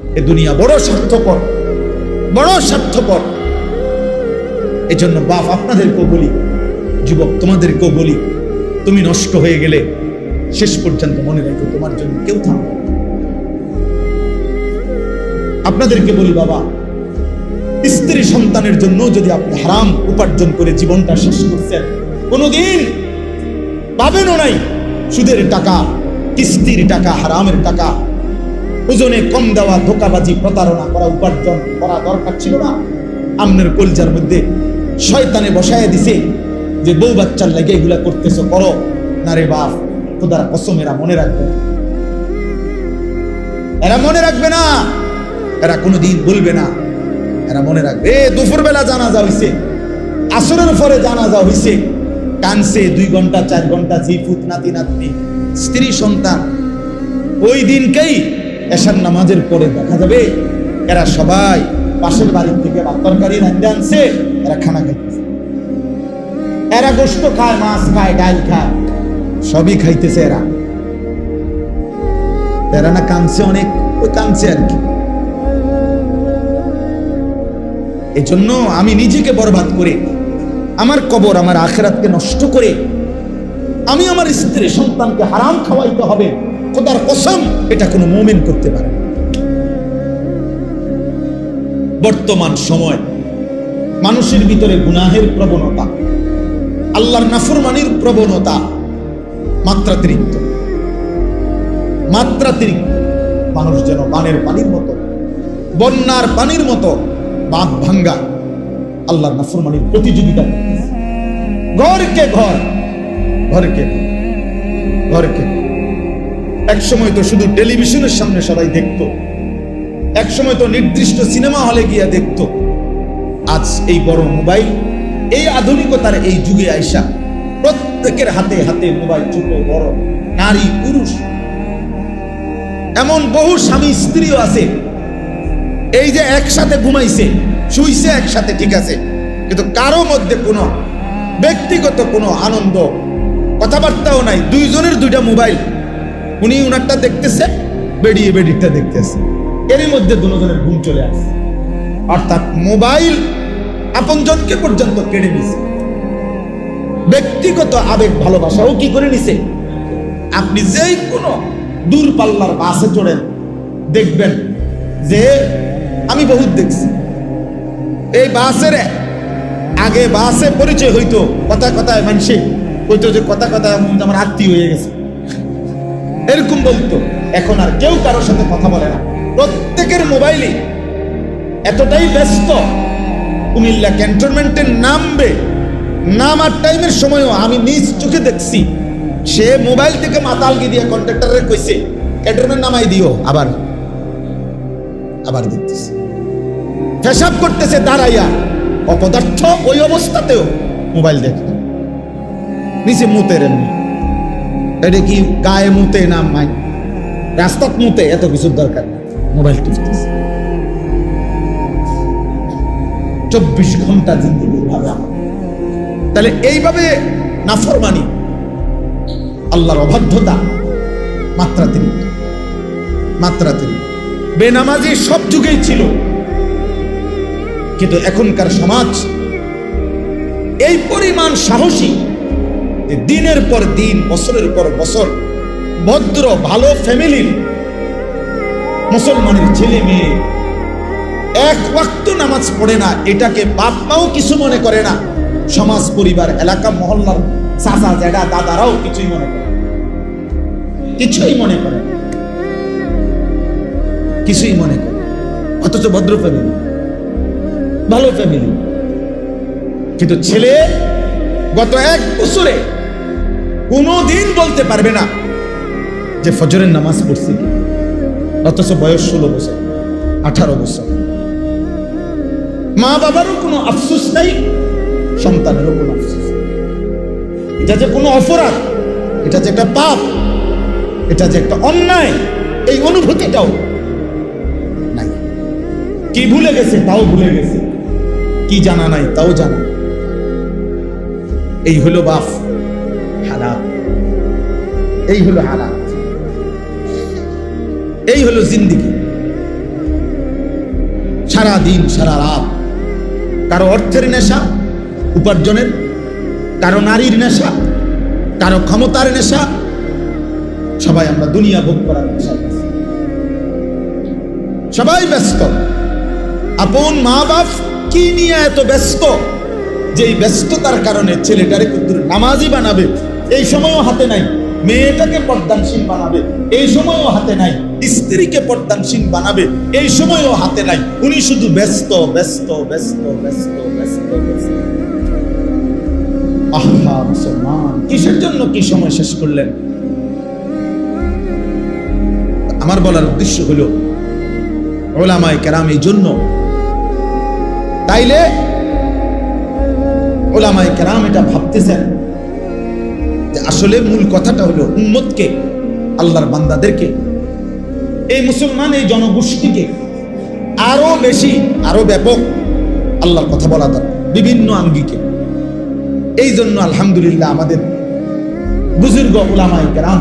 এ দুনিয়া বড় স্বার্থপর বড় স্বার্থপর। এজন্য বাপ, আপনাদেরকেও বলি, যুবক, তোমাদেরকেও বলি, তুমি নষ্ট হয়ে গেলে শেষ পর্যন্ত মনে রাখো, তোমার জন্য কেউ থাকবে আপনাদেরকে বলি, বাবা, স্ত্রী সন্তানের জন্য যদি আপনি হারাম উপার্জন করে জীবনটা শেষ করছেন, কোনোদিন পাবেনও নাই সুদের টাকা, কিস্তির টাকা, হারামের টাকা ওজনে কম দেওয়া ধোকাবাজি, প্রতারণা করা উপার্জন করা দরকার ছিল না। আমনের কলজার মধ্যে শয়তানে বসায় দিছে যে, বউ বাচ্চার লাগে এগুলা করতেছো, করো। না রে বাপ, খোদার কসম, এরা মনে রাখবে এরা মনে রাখবে না, এরা কোনোদিন বলবে না। এরা মনে রাখবে। এ দুপুর বেলা জানাজা হইছে, আসরের পরে জানাজা হইছে। কানছে, দুই ঘণ্টা, চার ঘণ্টা, জিফুত নাতি নাতনি স্ত্রী সন্তান ওই দিনকেই এশার নামাজের পরে দেখা যাবে এরা সবাই পাশের বাড়ির থেকে ভাত তরকারি রান্ধে আনছে, এরা খানা খাইতেছে। এরা গোস্ত খায়, মাছ খায়, ডাল খায়, সবই খাইতেছে এরা। এরা না কামছে অনেক ওই কামছে আর কি। এজন্য আমি নিজেকে বরবাদ করে, আমার কবর, আমার আখেরাতকে নষ্ট করে, আমি আমার স্ত্রী সন্তানকে হারাম খাওয়াইতে হবে। খোদার কসম এটা কোনো মোমেন করতে পারে বর্তমান সময় মানুষের ভিতরে গুনাহের প্রবণতা আল্লাহর নাফরমানির প্রবণতা মাত্রাতিরিক্ত মাত্রাতিরিক্ত মানুষ যেন বানের পানির মতো বন্যার পানির মতো বাঁধ ভাঙ্গা আল্লাহর নাফরমানির প্রতিযোগিতা। ঘরকে ঘর ঘরকে ঘর, ঘরকে ঘর। এক সময় তো শুধু টেলিভিশনের সামনে সবাই দেখতো। এক সময় তো নির্দিষ্ট সিনেমা হলে গিয়া দেখতো। আজ এই বড় মোবাইল, এই আধুনিকতার এই যুগে আইসা প্রত্যেকের হাতে হাতে মোবাইল ছোট, বড়, নারী, পুরুষ। এমন বহু স্বামী স্ত্রীও আছে। এই যে একসাথে ঘুমাইছে, শুইছে একসাথে, ঠিক আছে। কিন্তু কারও মধ্যে কোনো ব্যক্তিগত কোনো আনন্দ, কথাবার্তাও নাই। দুইজনের দুইটা মোবাইল। উনি উনারটা দেখতেছে, বেরিয়ে বেডিরটা দেখতেছে। এরই মধ্যে দুজনের ঘুম চলে আসে। অর্থাৎ মোবাইল আপনজনকে পর্যন্ত কেড়ে নিছে। ব্যক্তিগত আবেগ ভালোবাসাও কি করে নিছে? আপনি যেই কোনো দূর পাল্লার বাসে চড়েন, দেখবেন যে আমি বহুত দেখছি। এই বাসের আগে বাসে পরিচয় হইতো কথা কথায় মানসে হইতো যে কথা কথায় আমার আত্মীয় হয়ে গেছে। এরকম বলতো। এখন আর কেউ কারোর সাথে কথা বলে না। প্রত্যেকের মোবাইলে এতটাই ব্যস্ত। কুমিল্লা ক্যান্টনমেন্টে নামবে। নামার টাইমের সময়ও আমি নিজ চোখে দেখছি। সে মোবাইল থেকে মাতাল মাতালগি দিয়ে কন্ট্রাক্টরে কইছে, ক্যান্টনমেন্ট নামাই দিও। আবার আবার দেখতেছি পেশাব করতেছে দাঁড়াইয়া। অপদার্থ ওই অবস্থাতেও মোবাইল দেখে নিচে মুতের এমনি। এটা কি গায়ে মুতে না মাই? রাস্তাত মুতে, এত কিছুর দরকার মোবাইল টিপতেছে। চব্বিশ ঘণ্টা জিন্দগি তাহলে এইভাবে নাফরমানি, আল্লাহর অবাধ্যতা, মাত্রাতিরিক্ত মাত্রাতিরিক্ত। বেনামাজি সব যুগেই ছিল। কিন্তু এখনকার সমাজ, এই পরিমাণ সাহসী যে দিনের পর দিন, বছরের পর বছর, ভদ্র, ভালো ফ্যামিলির মুসলমানের ছেলে মেয়ে এক ওয়াক্ত নামাজ পড়ে না, এটাকে বাপ মাও কিছু মনে করে না। সমাজ, পরিবার, এলাকা, মহল্লার চাচা জ্যাডা দাদারাও কিছুই মনে করে কিছুই মনে করে কিছুই মনে করে অথচ ভদ্র ফ্যামিলি ভালো ফ্যামিলি কিন্তু ছেলে গত এক বছরে কোনোদিন বলতে পারবে না যে ফজরের নামাজ পড়ছি। অথচ বয়স ষোলো বছর, আঠারো বছর। মা বাবারও কোনো আফসোস নাই, সন্তানেরও কোনো আফসোস। এটা যে কোনো অপরাধ, এটা যে একটা পাপ, এটা যে একটা অন্যায়, এই অনুভূতিটাও নাই। কি ভুলে গেছে, তাও ভুলে গেছে। কি জানা নাই, তাও জানা এই হলো হালাত এই হলো হালাত। এই হলো জিন্দিগি। সারা দিন সারা রাত। কারও অর্থের নেশা, উপার্জনের। কারও নারীর নেশা, কারও ক্ষমতার নেশা। সবাই আমরা দুনিয়া ভোগ করার নেশা সবাই ব্যস্ত। আপন মা বাপ কি নিয়ে এত ব্যস্ত? যে এই ব্যস্ততার কারণে ছেলেটারে কিন্তু নামাজি বানাবে। এই সময়ও হাতে নাই। মেয়েটাকে পর্দানশীল বানাবে, এই সময়ও হাতে নাই। স্ত্রীকে পর্দানশীল বানাবে, এই সময়ও হাতে নাই। উনি শুধু ব্যস্ত ব্যস্ত ব্যস্ত ব্যস্ত ব্যস্ত আহা, মুসলমান, কিসের জন্য কি সময় শেষ করলেন? আমার বলার উদ্দেশ্য হলো, ওলামায় কেরাম এই জন্য। তাইলে ওলামায় কেরাম এটা ভাবতেছেন আসলে মূল কথাটা হলো উম্মতকে, আল্লাহর বান্দাদেরকে, এই মুসলমান, এই জনগোষ্ঠীকে আরও বেশি, আরও ব্যাপক আল্লাহর কথা বলা দরকার, বিভিন্ন আঙ্গিকে। এই জন্য আলহামদুলিল্লাহ আমাদের বুজুর্গ ওলামায় কেরাম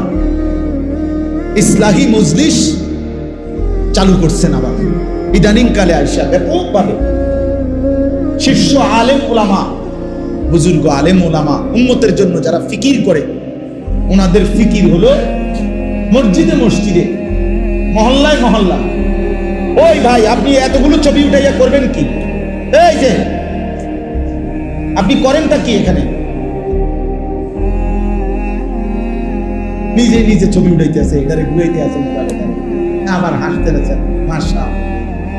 ইসলাহী মজলিস চালু করছেন আবার। ইদানিং কালে আইসা ব্যাপকভাবে শীর্ষ আলেম ওলামা বুজুর্গ আলেম ওলামা উম্মতের জন্য যারা ফিকির করে, ওনাদের ফিকির হলো মসজিদে মসজিদে, মহল্লায় মহল্লা। ওই ভাই, আপনি এতগুলো ছবি উঠাইয়া করবেন কি? এই যে, আপনি করেনটা কি এখানে? নিজে নিজে ছবি উঠাইতে আছে, এটারে ঘুরাইতে আছে আবার হাসতে আছেন মাসা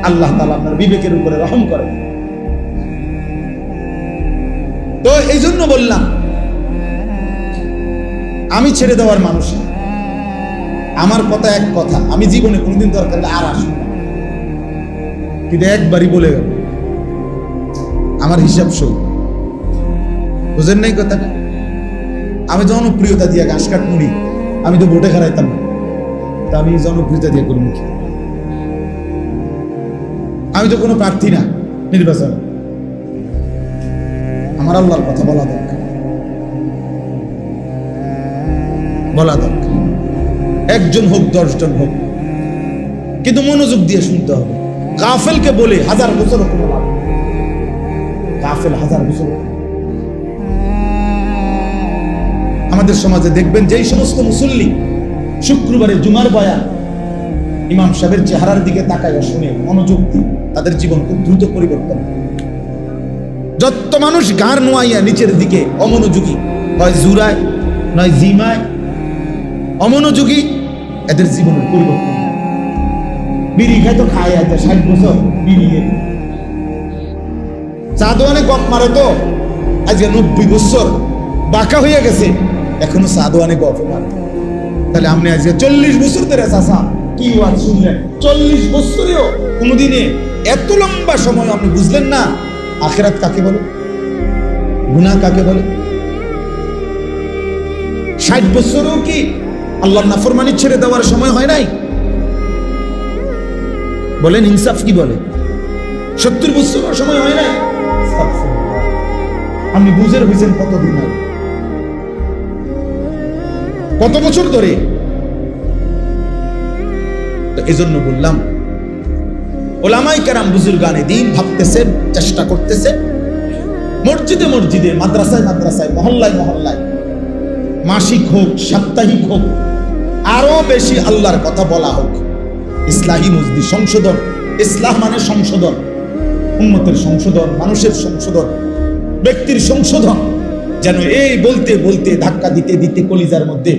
আল্লাহ তালা আপনার বিবেকের উপরে রহম করে। তো এই জন্য বললাম, আমি ছেড়ে দেওয়ার মানুষ আমার কথা এক কথা, আমি জীবনে কোনদিন দরকার আর আসব কিন্তু একবারই বলে গেল, আমার হিসাব সই বুঝেন নাই কথাটা? আমি জনপ্রিয়তা দিয়ে ঘাস কাট মুড়ি, আমি তো ভোটে খারাইতাম তা আমি জনপ্রিয়তা দিয়ে করব কি? আমি তো কোনো প্রার্থী না, নির্বাচন। আমার আল্লাহর কথা বলা দরকার বলা দরকার একজন হোক, দশজন হোক কিন্তু মনোযোগ দিয়ে শুনতে হবে গাফেলকে বলে হাজার বছর কোনো নেই। হাজার বছর আমাদের সমাজে দেখবেন যেই সমস্ত মুসল্লি শুক্রবারে জুমার বয়ান ইমাম সাহেবের চেহারার দিকে তাকায় শুনে মনোযোগ দিয়ে তাদের জীবন খুব দ্রুত পরিবর্তন হয়। যত মানুষ গার নোয়াইয়া নিচের দিকে অমনোযোগী, হয় জুরায় নয় জিমায়, অমনোযোগী, এদের জীবনের পরিবর্তন। বিড়ি খায় তো খায় আছে ষাট বছর চা দোয়ানে গপ মারে তো, আজকে নব্বই বছর বাঁকা হয়ে গেছে, এখনও চা দোয়ানে গপ মারে। তাহলে আপনি আজকে চল্লিশ বছর ধরে চাষা কি ওয়াজ শুনলেন? চল্লিশ বছরেও কোনোদিনে এত লম্বা সময় আপনি বুঝলেন না আখেরাত কাকে বলে? গুনাহ কাকে বলে? ষাট বছরেও কি আল্লাহ নাফরমানি ছেড়ে দেওয়ার সময় হয় নাই? বলেন, ইনসাফ কি বলে? সত্তর বছরের সময় হয় নাই? আপনি বুঝের হয়েছেন কতদিন আগে? কত বছর ধরে? এজন্য বললাম ওলামাই কেরাম বুজুর্গানে দিন ভাবতেছে চেষ্টা করতেছে মসজিদে মসজিদে, মাদ্রাসায় মাদ্রাসায়, মহল্লায় মহল্লায়। মাসিক হোক, সাপ্তাহিক হোক, আরও বেশি আল্লাহর কথা বলা হোক। ইসলাহী মসজিদ সংশোধন ইসলাম মানে সংশোধন। উন্মতের সংশোধন, মানুষের সংশোধন, ব্যক্তির সংশোধন। যেন এই বলতে বলতে, ধাক্কা দিতে দিতে কলিজার মধ্যে,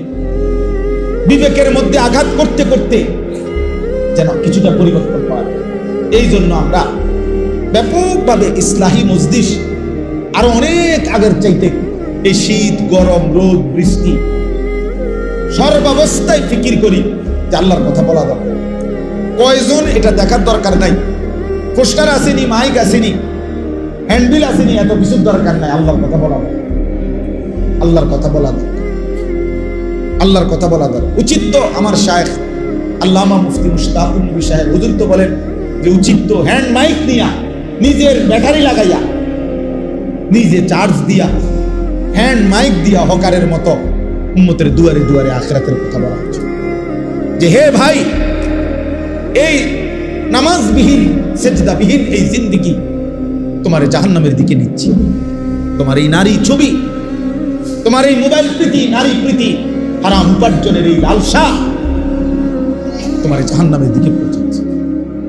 বিবেকের মধ্যে আঘাত করতে করতে যেন কিছুটা পরিবর্তন পাওয়া। এই জন্য আমরা ব্যাপকভাবে ইসলাহী মসজিদ আরও অনেক আগের চাইতে এই শীত, গরম, রোদ, বৃষ্টি সর্বাবস্থায় ফিকির করি যে আল্লাহর কথা বলা দরকার। কয়জন এটা দেখার দরকার নাই? পোস্টার আসেনি, মাইক আসেনি, হ্যান্ডবিল আসেনি, এত কিছুর দরকার নাই, আল্লাহর কথা বলা আল্লাহর কথা বলা দরকার। আল্লাহর কথা বলা দরকার। উচিত তো আমার শায়েখ আল্লামা মুফতি মুস্তাকুল নবী সাহেব হুজুর তো বলেন যে উচিত হ্যান্ড মাইক নিয়া, নিজের ব্যাটারি লাগাইয়া, নিজে চার্জ দিয়া হ্যান্ড মাইক দিয়া হকারের মতো উম্মতের দুয়ারে দুয়ারে আখরাতের কথা বলা হচ্ছে যে হে ভাই, এই নামাজবিহীন, সেজদাবিহীন এই জিন্দিগি তোমার জাহান্নামের দিকে নিচ্ছি। তোমার এই নারী ছবি, তোমার এই মোবাইল প্রীতি, নারী প্রীতি, হারাম উপার্জনের এই লালসা তোমার জাহান্নামের দিকে পৌঁছাচ্ছে।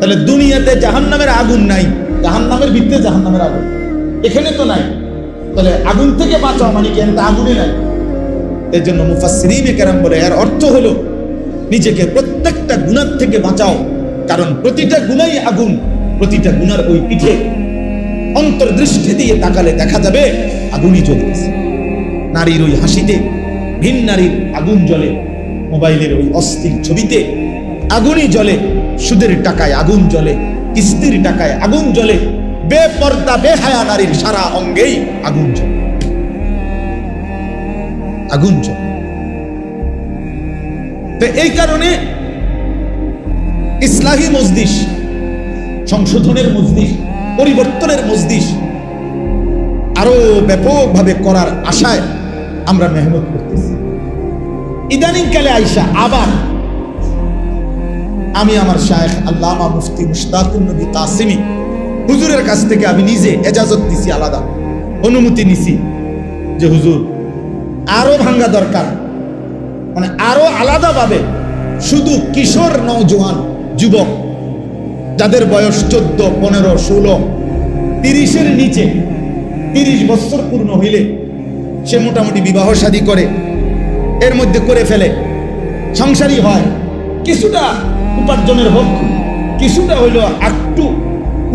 তাহলে দুনিয়াতে জাহান্নামের আগুন নাই, জাহান্নামের ভিতরে জাহান্নামের আগুন। এখানে তো নাই। তাহলে আগুন থেকে বাঁচাও মানে কি? এটা আগুনে নাই। এর জন্য মুফাসসিরিনে কেরাম বলে, এর অর্থ হলো নিজেকে প্রত্যেকটা গুণার থেকে বাঁচাও। কারণ প্রতিটা গুণাই আগুন, প্রতিটা গুণার ওই পিঠে অন্তর্দৃষ্টি দিয়ে তাকালে দেখা যাবে আগুনই জ্বলতেছে। নারীর ওই হাসিতে, ভিন নারীর আগুন জ্বলে, মোবাইলের ওই অস্থির ছবিতে আগুনই জ্বলে। সুদের টাকায় আগুন জ্বলে, কিস্তির টাকায় আগুন জ্বলে, বেপর্দা, বেহায়া নারীর সারা অঙ্গেই আগুন জ্বলে। আগুন জ্বলে। তো এই কারণে ইসলাহী মজদিস সংশোধনের মজদিস পরিবর্তনের মজদিস আরও ব্যাপকভাবে করার আশায় আমরা মেহনত করতেছি। ইদানিং কালে আইসা আবার আমি আমার শায়েখ আল্লামা মুফতি মুশতাকুন নবী কাসিমি হুজুরের কাছ থেকে আমি নিজে এজাজত নিছি আলাদা। অনুমতি নিছি যে, হুজুর, আরও ভাঙ্গা দরকার। মানে আরও আলাদাভাবে শুধু কিশোর নওজোয়ান যুবক, যাদের বয়স চোদ্দ, পনেরো, ষোলো, তিরিশের নিচে, তিরিশ বছর পূর্ণ হইলে সে মোটামুটি বিবাহ শাদী করে। এর মধ্যে করে ফেলে। সংসারই হয়। কিছুটা উপার্জনের হোক কিছুটা হইল একটু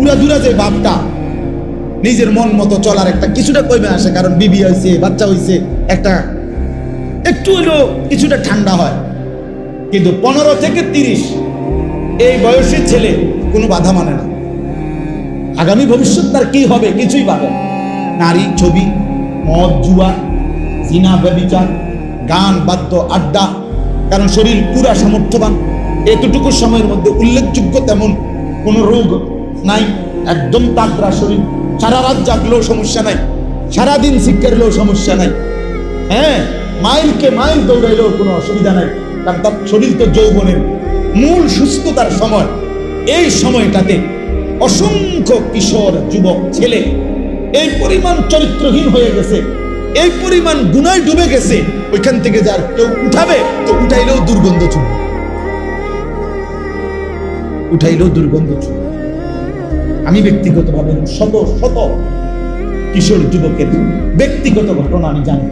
উড়াদুরা যে বাপটা, নিজের মন মতো চলার একটা কিছুটা কমে আসে, কারণ বিবি হয়েছে বাচ্চা হয়েছে একটা একটু হইলেও কিছুটা ঠান্ডা হয়। কিন্তু পনেরো থেকে তিরিশ, এই বয়সের ছেলে কোনো বাধা মানে না। আগামী ভবিষ্যৎ তার কি হবে কিছুই পাবে। নারী, ছবি, মদ, জুয়া, জিনা, ব্যবিচার, গান, বাদ্য, আড্ডা, কারণ শরীর পুরা সামর্থ্যবান। এতটুকু সময়ের মধ্যে উল্লেখযোগ্য তেমন কোনো রোগ নাই। একদম তাগড়া শরীর। সারা রাত জাগলেও সমস্যা নাই। সারাদিন শিক্ষারলেও সমস্যা নাই। হ্যাঁ মাইলকে মাইল দৌড়াইলেও কোনো অসুবিধা নাই। কারণ তার শরীর তো যৌবনের মূল সুস্থতার সময়। এই সময়টাতে অসংখ্য কিশোর, যুবক, ছেলে এই পরিমাণ চরিত্রহীন হয়ে গেছে। এই পরিমাণ গুনায় ডুবে গেছে। ওইখান থেকে যার কেউ উঠাবে, তো উঠাইলেও দুর্গন্ধ চুল উঠাইলেও দুর্গন্ধ চুল। আমি ব্যক্তিগতভাবে শত শত কিশোর যুবকের ব্যক্তিগত ঘটনা আমি জানি।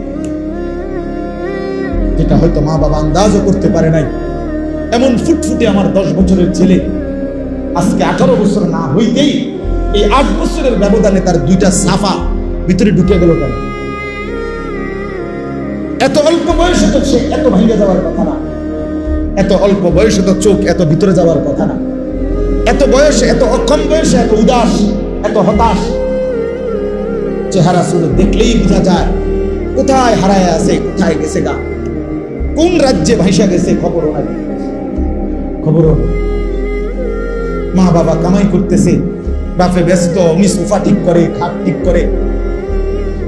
যেটা হয়তো মা বাবা আন্দাজও করতে পারে নাই। এমন ফুটফুটে আমার দশ বছরের ছেলে আজকে আঠারো বছর না হইতেই এই আট বছরের ব্যবধানে তার দুইটা সাফা ভিতরে ঢুকে গেল কেন? এত অল্প বয়সে তো সে এত ভেঙে যাওয়ার কথা না। এত অল্প বয়সে তো চোখ এত ভিতরে যাওয়ার কথা না। এত বয়সে, এত অক্ষম বয়সে, এত উদাস, এত হতাশ। চেহারা শুধু দেখলেই বোঝা যায়, কোথায় হারায় আছে, কোথায় গেছে গা? কোন রাজ্যে ভাইসা গেছে, খবরও নাই। খবরও মা বাবা কামাই করতেছে, বাপে ব্যস্ত উনি সোফা ঠিক করে, খাট ঠিক করে।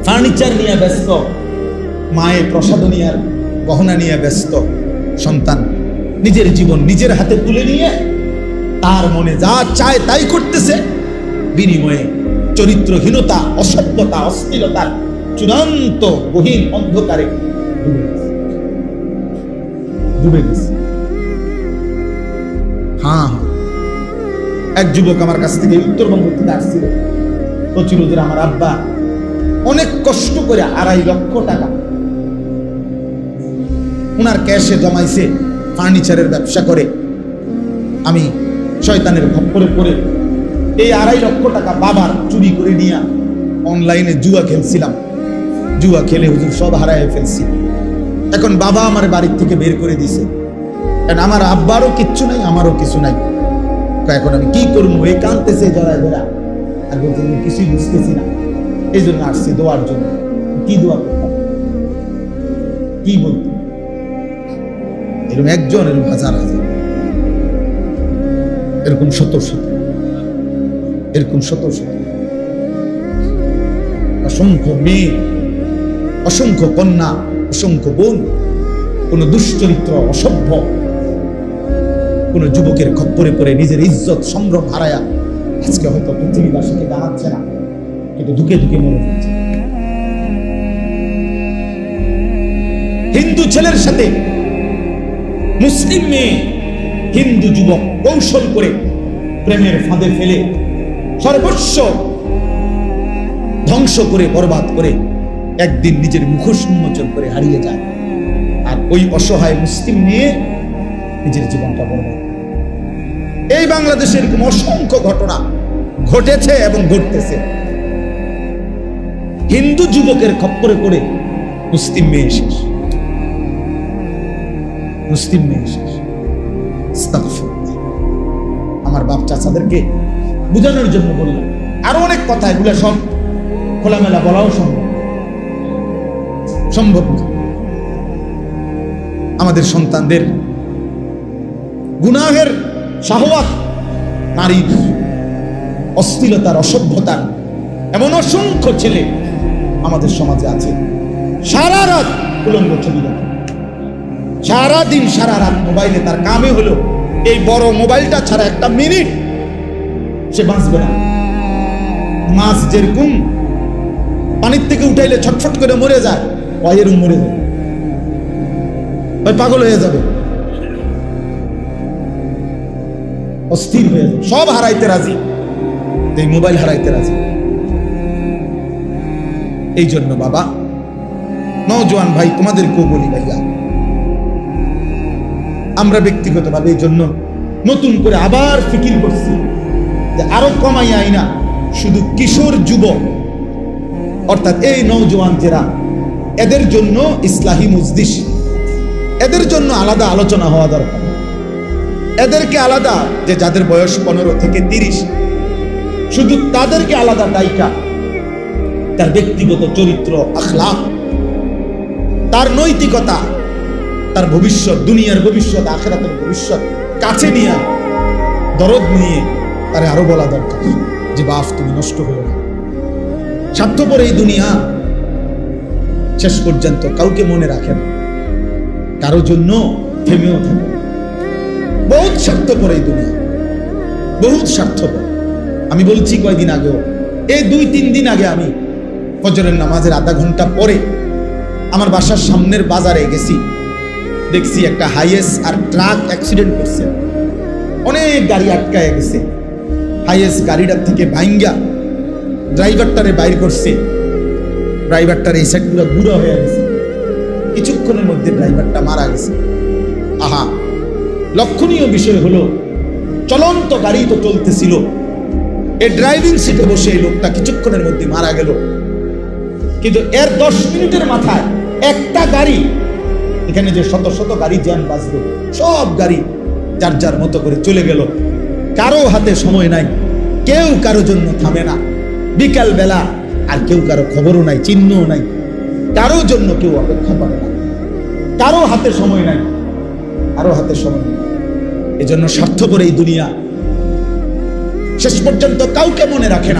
ফার্নিচার নিয়ে ব্যস্ত, মায়ের প্রসাদ নিয়ে, গহনা নিয়ে ব্যস্ত। সন্তান নিজের জীবন নিজের হাতে তুলে নিয়ে তার মনে যা চায় তাই করতেছে। বিনিময়ে চরিত্রহীনতা, অসভ্যতা, অস্থিরতার চূড়ান্ত গহীন অন্ধকারে। হ্যাঁ। এক যুবক আমার কাছ থেকে উত্তরবঙ্গ থেকে আসছিল। যে আমার আব্বা। অনেক কষ্ট করে আড়াই লক্ষ টাকা। ওনার ক্যাশে জমাইছে ফার্নিচারের ব্যবসা করে। আমি শয়তানের খপ্পরে পড়ে এই আড়াই লক্ষ টাকা বাবার চুরি করে নিয়ে অনলাইনে জুয়া খেলছিলাম। জুয়া খেলে হুজুর সব হারায় ফেলছি। এখন বাবা আমার বাড়ির থেকে বের করে দিছে। কারণ আমার আব্বারও কিচ্ছু নাই, আমারও কিছু নাই। এখন আমি কি করব? এই কানতেছে জড়ায় ধরা। আর বলতে কিছুই বুঝতেছি না। এই জন্য আসছি দোয়ার জন্য। কি দোয়া করতাম কি বলতো এরকম একজন এরকম হাজার হাজার। এরকম শত শত এরকম শত শত অসংখ্য মেয়ে, অসংখ্য কন্যা, অসংখ্য বোন, কোন দুশ্চরিত্র অসভ্য, কোন যুবকের খপ্পরে পড়ে নিজের ইজ্জত, সম্ভ্রম হারায়া আজকে হয়তো পৃথিবীবাসীকে জানাচ্ছে না, কিন্তু ধুকে ধুকে মনে হচ্ছে। হিন্দু ছেলের সাথে মুসলিম মেয়ে হিন্দু যুবক কৌশল করে প্রেমের ফাঁদে ফেলে সর্বস্ব ধ্বংস করে, বরবাদ করে একদিন নিজের মুখোশ উন্মোচন করে হারিয়ে যায়। আর ওই অসহায় মুসলিম মেয়ে নিজের জীবনটা বরবাদ এই বাংলাদেশে এরকম অসংখ্য ঘটনা ঘটেছে এবং ঘটতেছে। হিন্দু যুবকের খপ্পরে পড়ে মুসলিম মেয়ে শেষ। মুসলিম মেয়ে শেষ। আমার বাপ চাচাদেরকে বোঝানোর জন্য বললাম, আরও অনেক কথা, এগুলো সব খোলামেলা বলাও সম্ভব সম্ভব আমাদের সন্তানদের গুনাহের শাহওয়াত, নারীর অশ্লীলতার অসভ্যতার এমন অসংখ্য ছেলে আমাদের সমাজে আছে। সারা রাত উলঙ্গ ছবি দেখে। সারা দিন সারা রাত মোবাইলে তার কামে হলো। এই বড় মোবাইলটা ছাড়া একটা মিনিট সে বাঁচবে না। মাছ যেরকম পানির থেকে উঠাইলে ছটফট করে মরে যায় অয়েরও মরে যাবে ওই পাগল হয়ে যাবে। অস্থির হয়ে যাবে। সব হারাইতে রাজি। এই মোবাইল হারাইতে রাজি। এই জন্য বাবা, নওজোয়ান ভাই, তোমাদেরকেও বলি ভাইয়া আমরা ব্যক্তিগতভাবে এই জন্য নতুন করে আবার ফিকির করছি যে আরও কমাই আইনা শুধু কিশোর যুবক। অর্থাৎ এই নৌজওয়ান যারা, এদের জন্য ইসলাহী মুজদিস এদের জন্য আলাদা আলোচনা হওয়া দরকার। এদেরকে আলাদা যে যাদের বয়স পনেরো থেকে তিরিশ, শুধু তাদেরকে আলাদা দায়িকা, তার ব্যক্তিগত চরিত্র আখলাক তার নৈতিকতা তার ভবিষ্যৎ, দুনিয়ার ভবিষ্যৎ, আখেরাতের ভবিষ্যৎ কাছে নিয়ে দরদ নিয়ে তারে আরও বলা দরকার যে বাপ তুমি নষ্ট হয়ে না। স্বার্থপর এই দুনিয়া শেষ পর্যন্ত কাউকে মনে রাখে না। কারও জন্য থেমেও থাকে বহুত স্বার্থপর এই দুনিয়া। বহুত স্বার্থপর। আমি বলছি কয়দিন আগেও, এই দুই, তিন দিন আগে আমি ফজরের নামাজের আধা ঘণ্টা পরে আমার বাসার সামনের বাজারে গেছি। দেখছি একটা হাইয়েস আর ট্রাক অ্যাক্সিডেন্ট করছে। অনেক গাড়ি আটকায় গেছে। হাইয়েস গাড়িটার থেকে ভাইঙ্গা ড্রাইভারটারে বাইর করছে। ড্রাইভারটার এই সাইড পুরো বুড়ো হয়ে গেছে। কিছুক্ষণের মধ্যে ড্রাইভারটা মারা গেছে। আহা! লক্ষণীয় বিষয় হলো, চলন্ত গাড়ি তো চলতেছিল। এই ড্রাইভিং সিটে বসে এই লোকটা কিছুক্ষণের মধ্যে মারা গেল। কিন্তু এর দশ মিনিটের মাথায় একটা গাড়ি এখানে যে শত শত গাড়ি জ্যাম বাঁচলো, সব গাড়ি যার যার মতো করে চলে গেল। কারও হাতে সময় নাই, কেউ কারও জন্য থামে না। বিকাল বেলা আর কেউ কারও খবরও নাই, চিহ্নও নাই। কারও জন্য কেউ অপেক্ষা করে না। কারও হাতে সময় নাই, কারও হাতে সময় নেই। এজন্য স্বার্থপর এই দুনিয়া। শেষ পর্যন্ত কাউকে মনে রাখে না।